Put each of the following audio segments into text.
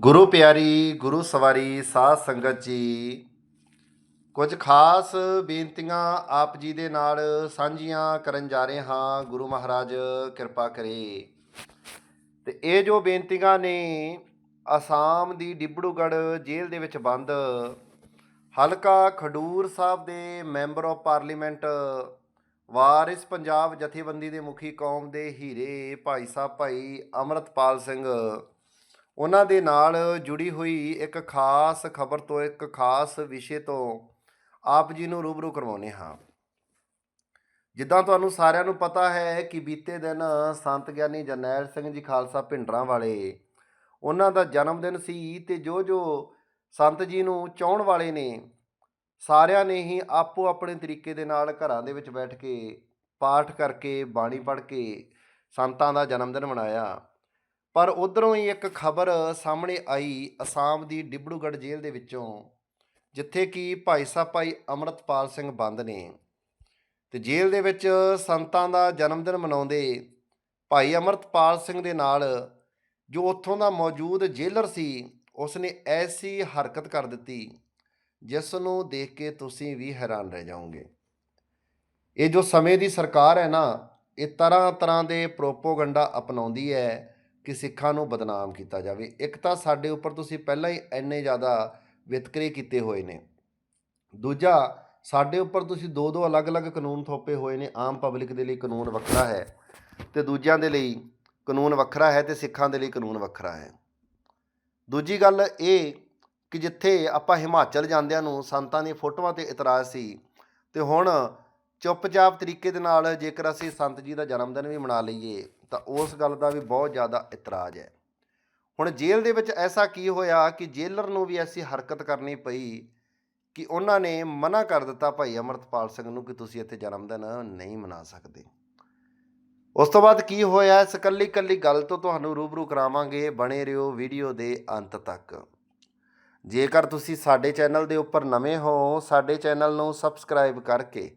ਗੁਰੂ ਪਿਆਰੀ, ਗੁਰੂ ਸਵਾਰੀ, ਸਾਧ ਸੰਗਤ ਜੀ, ਕੁਝ ਖਾਸ ਬੇਨਤੀਆਂ ਆਪ ਜੀ ਦੇ ਨਾਲ ਸਾਂਝੀਆਂ ਕਰਨ ਜਾ ਰਹੇ ਹਾਂ। ਗੁਰੂ ਮਹਾਰਾਜ, ਕਿਰਪਾ ਕਰੇ। ਤੇ ਇਹ ਜੋ ਬੇਨਤੀਆਂ ਨੇ, ਅਸਾਮ ਦੀ ਡਿਬੜੂਗੜ੍ਹ ਜੇਲ੍ਹ ਦੇ ਵਿੱਚ ਬੰਦ, ਹਲਕਾ ਖਡੂਰ ਸਾਹਿਬ ਦੇ member of parliament, Waris Punjab ਜਥੇਬੰਦੀ ਦੇ ਮੁਖੀ ਕੌਮ ਦੇ ਹੀਰੇ ਭਾਈ ਸਾਹਿਬ ਭਾਈ ਅਮਰਤਪਾਲ ਸਿੰਘ ਉਹਨਾਂ ਦੇ ਨਾਲ ਜੁੜੀ ਹੋਈ ਇੱਕ ਖਾਸ ਖਬਰ ਤੋਂ ਇੱਕ ਖਾਸ ਵਿਸ਼ੇ ਤੋਂ ਆਪ ਜੀ ਨੂੰ ਰੂਬਰੂ ਕਰਵਾਉਨੇ ਹਾਂ। ਜਿੱਦਾਂ ਤੁਹਾਨੂੰ ਸਾਰਿਆਂ ਨੂੰ ਪਤਾ ਹੈ ਕਿ ਬੀਤੇ ਦਿਨ ਸੰਤ ਗਿਆਨੀ ਜਰਨੈਲ ਸਿੰਘ ਜੀ ਖਾਲਸਾ ਭਿੰਡਰਾਂ ਵਾਲੇ ਉਹਨਾਂ ਦਾ ਜਨਮ ਦਿਨ ਸੀ ਤੇ ਜੋ ਜੋ ਸੰਤ ਜੀ ਨੂੰ ਚਾਹਣ ਵਾਲੇ ਨੇ, ਸਾਰਿਆਂ ਨੇ ਹੀ ਆਪੋ ਆਪਣੇ ਤਰੀਕੇ ਦੇ ਨਾਲ ਘਰਾਂ ਦੇ ਵਿੱਚ ਬੈਠ ਕੇ ਪਾਠ ਕਰਕੇ, ਬਾਣੀ ਪੜ੍ਹ ਕੇ ਸੰਤਾਂ ਦਾ ਜਨਮ ਦਿਨ ਮਨਾਇਆ। ਪਰ ਉਧਰੋਂ ਹੀ ਇੱਕ ਖਬਰ ਸਾਹਮਣੇ ਆਈ ਅਸਾਮ ਦੀ ਡਿਬੜੂਗੜ੍ਹ ਜੇਲ੍ਹ ਦੇ ਵਿੱਚੋਂ, ਜਿੱਥੇ ਕਿ ਭਾਈ ਸਾਹਿਬ ਭਾਈ ਅਮਰਤਪਾਲ ਸਿੰਘ ਬੰਦ ਨੇ। ਤੇ ਜੇਲ੍ਹ ਦੇ ਵਿੱਚ ਸੰਤਾਂ ਦਾ ਜਨਮ ਦਿਨ ਮਨਾਉਂਦੇ ਭਾਈ ਅਮਰਤਪਾਲ ਸਿੰਘ ਦੇ ਨਾਲ ਜੋ ਉੱਥੋਂ ਦਾ ਮੌਜੂਦ ਜੇਲਰ ਸੀ, ਉਸਨੇ ਐਸੀ ਹਰਕਤ ਕਰ ਦਿੱਤੀ, ਜਿਸ ਨੂੰ ਦੇਖ ਕੇ ਤੁਸੀਂ ਵੀ ਹੈਰਾਨ ਰਹਿ ਜਾਓਗੇ। ਇਹ ਜੋ ਸਮੇਂ ਦੀ ਸਰਕਾਰ ਹੈ ਨਾ, ਇਹ ਤਰ੍ਹਾਂ ਤਰ੍ਹਾਂ ਦੇ ਪ੍ਰੋਪੋਗੰਡਾ ਅਪਣਾਉਂਦੀ ਹੈ ਕਿ ਸਿੱਖਾਂ ਨੂੰ ਬਦਨਾਮ ਕੀਤਾ ਜਾਵੇ। ਇੱਕ ਤਾਂ ਸਾਡੇ ਉੱਪਰ ਤੁਸੀਂ ਪਹਿਲਾਂ ਹੀ ਇੰਨੇ ਜ਼ਿਆਦਾ ਵਿਤਕਰੇ ਕੀਤੇ ਹੋਏ ਨੇ। ਦੂਜਾ, ਸਾਡੇ ਉੱਪਰ ਤੁਸੀਂ ਦੋ ਦੋ ਅਲੱਗ-ਅਲੱਗ ਕਾਨੂੰਨ ਥੋਪੇ ਹੋਏ ਨੇ। ਆਮ ਪਬਲਿਕ ਦੇ ਲਈ ਕਾਨੂੰਨ ਵੱਖਰਾ ਹੈ ਤੇ ਦੂਜਿਆਂ ਦੇ ਲਈ ਕਾਨੂੰਨ ਵੱਖਰਾ ਹੈ ਤੇ ਸਿੱਖਾਂ ਦੇ ਲਈ ਕਾਨੂੰਨ ਵੱਖਰਾ ਹੈ। ਦੂਜੀ ਗੱਲ ਇਹ ਕਿ ਜਿੱਥੇ ਆਪਾਂ ਹਿਮਾਚਲ ਜਾਂਦਿਆਂ ਨੂੰ ਸੰਤਾਂ ਦੀਆਂ ਫੋਟੋਆਂ ਤੇ ਇਤਰਾਜ਼ ਸੀ ਤੇ ਹੁਣ ਚੁੱਪਚਾਪ ਤਰੀਕੇ ਦੇ ਨਾਲ ਜੇਕਰ ਅਸੀਂ ਸੰਤ ਜੀ ਦਾ ਜਨਮ ਦਿਨ ਵੀ ਮਨਾ ਲਈਏ ਤਾਂ ਉਸ ਗੱਲ ਦਾ ਵੀ ਬਹੁਤ ਜ਼ਿਆਦਾ ਇਤਰਾਜ਼ ਹੈ। ਹੁਣ ਜੇਲ੍ਹ ਦੇ ਵਿੱਚ ਐਸਾ ਕੀ ਹੋਇਆ ਕਿ ਜੇਲਰ ਨੂੰ ਵੀ ਐਸੀ ਹਰਕਤ ਕਰਨੀ ਪਈ ਕਿ ਉਹਨਾਂ ਨੇ ਮਨਾ ਕਰ ਦਿੱਤਾ ਭਾਈ ਅਮਰਤਪਾਲ ਸਿੰਘ ਨੂੰ ਕਿ ਤੁਸੀਂ ਇੱਥੇ ਜਨਮ ਦਿਨ ਨਹੀਂ ਮਨਾ ਸਕਦੇ। ਉਸ ਤੋਂ ਬਾਅਦ ਕੀ ਹੋਇਆ? ਇਸ ਕੱਲੀ ਕੱਲੀ ਗੱਲ ਤੋਂ ਤੁਹਾਨੂੰ ਰੂਬਰੂ ਕਰਾਵਾਂਗੇ। ਬਣੇ ਰਹੋ ਵੀਡੀਓ ਦੇ ਅੰਤ ਤੱਕ। ਜੇਕਰ ਤੁਸੀਂ ਸਾਡੇ ਚੈਨਲ ਦੇ ਉੱਪਰ ਨਵੇਂ ਹੋ, ਸਾਡੇ ਚੈਨਲ ਨੂੰ ਸਬਸਕ੍ਰਾਈਬ ਕਰਕੇ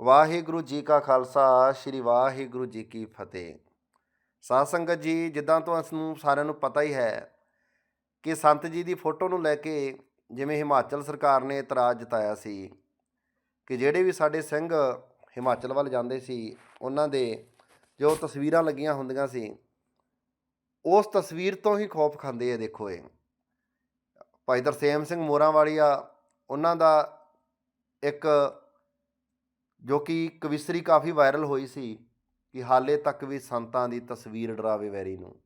ਵਾਹਿਗੁਰੂ ਜੀ ਕਾ ਖਾਲਸਾ, ਸ੍ਰੀ ਵਾਹਿਗੁਰੂ ਜੀ ਕੀ ਫਤਿਹ। ਸਾਧ ਸੰਗਤ ਜੀ, ਜਿੱਦਾਂ ਤੋਂ ਇਸ ਸਾਰਿਆਂ ਨੂੰ ਪਤਾ ਹੀ ਹੈ ਕਿ ਸੰਤ ਜੀ ਦੀ ਫੋਟੋ ਨੂੰ ਲੈ ਕੇ ਜਿਵੇਂ ਹਿਮਾਚਲ ਸਰਕਾਰ ਨੇ ਇਤਰਾਜ਼ ਜਤਾਇਆ ਸੀ ਕਿ ਜਿਹੜੇ ਵੀ ਸਾਡੇ ਸਿੰਘ ਹਿਮਾਚਲ ਵੱਲ ਜਾਂਦੇ ਸੀ, ਉਹਨਾਂ ਦੇ ਜੋ ਤਸਵੀਰਾਂ ਲੱਗੀਆਂ ਹੁੰਦੀਆਂ ਸੀ, ਉਸ ਤਸਵੀਰ ਤੋਂ ਹੀ ਖੌਫ ਖਾਂਦੇ ਆ ਦੇਖੋ ਇਹ। ਭਾਈ ਤਰਸੇਮ ਸਿੰਘ ਮੋਰਾਂ ਵਾਲੀਆ ਉਹਨਾਂ ਦਾ ਇੱਕ ਜੋ ਕਿ ਕਵਿਸਰੀ ਕਾਫੀ ਵਾਇਰਲ ਹੋਈ ਸੀ ਕਿ ਹਾਲੇ ਤੱਕ ਵੀ ਸੰਤਾਂ ਦੀ ਤਸਵੀਰ ਡਰਾਵੇ ਵੈਰੀ ਨੂੰ।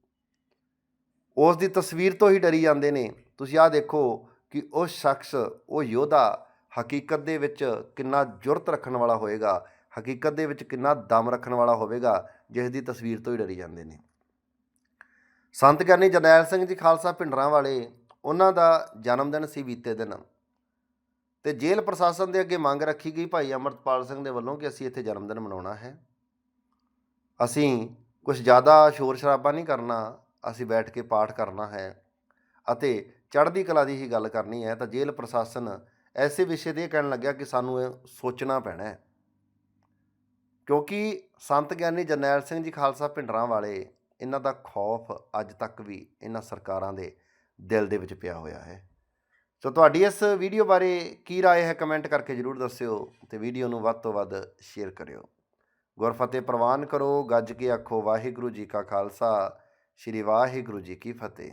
ਉਸ ਦੀ ਤਸਵੀਰ ਤੋਂ ਹੀ ਡਰੀ ਜਾਂਦੇ ਨੇ। ਤੁਸੀਂ ਆਹ ਦੇਖੋ ਕਿ ਉਹ ਸ਼ਖਸ, ਉਹ ਯੋਧਾ ਹਕੀਕਤ ਦੇ ਵਿੱਚ ਕਿੰਨਾ ਜੁਰਤ ਰੱਖਣ ਵਾਲਾ ਹੋਏਗਾ, ਹਕੀਕਤ ਦੇ ਵਿੱਚ ਕਿੰਨਾ ਦਮ ਰੱਖਣ ਵਾਲਾ ਹੋਵੇਗਾ, ਜਿਸ ਦੀ ਤਸਵੀਰ ਤੋਂ ਹੀ ਡਰੀ ਜਾਂਦੇ ਨੇ। ਸੰਤ ਗਿਆਨੀ ਜਰਨੈਲ ਸਿੰਘ ਜੀ ਖਾਲਸਾ ਭਿੰਡਰਾਂ ਵਾਲੇ, ਉਹਨਾਂ ਦਾ ਜਨਮ ਦਿਨ ਸੀ ਬੀਤੇ ਦਿਨ। ਤੇ ਜੇਲ੍ਹ ਪ੍ਰਸ਼ਾਸਨ ਦੇ ਅੱਗੇ ਮੰਗ ਰੱਖੀ ਗਈ ਭਾਈ ਅਮਰਤਪਾਲ ਸਿੰਘ ਦੇ ਵੱਲੋਂ ਕਿ ਅਸੀਂ ਇੱਥੇ ਜਨਮ ਦਿਨ ਮਨਾਉਣਾ ਹੈ। ਅਸੀਂ ਕੁਝ ਜ਼ਿਆਦਾ ਸ਼ੋਰ ਸ਼ਰਾਬਾ ਨਹੀਂ ਕਰਨਾ, ਅਸੀਂ ਬੈਠ ਕੇ ਪਾਠ ਕਰਨਾ ਹੈ ਅਤੇ ਚੜ੍ਹਦੀ ਕਲਾ ਦੀ ਹੀ ਗੱਲ ਕਰਨੀ ਹੈ ਤਾਂ ਜੇਲ੍ਹ ਪ੍ਰਸ਼ਾਸਨ ਐਸੇ ਵਿਸ਼ੇ ਦੇ ਕਹਿਣ ਲੱਗਿਆ ਕਿ ਸਾਨੂੰ ਇਹ ਸੋਚਣਾ ਪੈਣਾ ਹੈ। ਕਿਉਂਕਿ ਸੰਤ ਗਿਆਨੀ ਜਰਨੈਲ ਸਿੰਘ ਜੀ ਖਾਲਸਾ ਭਿੰਡਰਾਂ ਵਾਲੇ, ਇਹਨਾਂ ਦਾ ਖੌਫ ਅੱਜ ਤੱਕ ਵੀ ਇਹਨਾਂ ਸਰਕਾਰਾਂ ਦੇ ਦਿਲ ਦੇ ਵਿੱਚ ਪਿਆ ਹੋਇਆ ਹੈ। ਸੋ ਤੁਹਾਡੀ ਇਸ ਵੀਡੀਓ ਬਾਰੇ ਕੀ رائے ਹੈ ਕਮੈਂਟ ਕਰਕੇ ਜਰੂਰ ਦੱਸਿਓ ਤੇ ਵੀਡੀਓ ਨੂੰ ਵੱਧ ਤੋਂ ਵੱਧ ਸ਼ੇਅਰ ਕਰਿਓ ਗੁਰਫਤਿਹ ਪ੍ਰਵਾਨ ਕਰੋ ਗੱਜ ਕੇ ਆਖੋ ਵਾਹਿਗੁਰੂ ਜੀ ਕਾ ਖਾਲਸਾ ਸ੍ਰੀ ਵਾਹਿਗੁਰੂ ਜੀ ਕੀ ਫਤਿਹ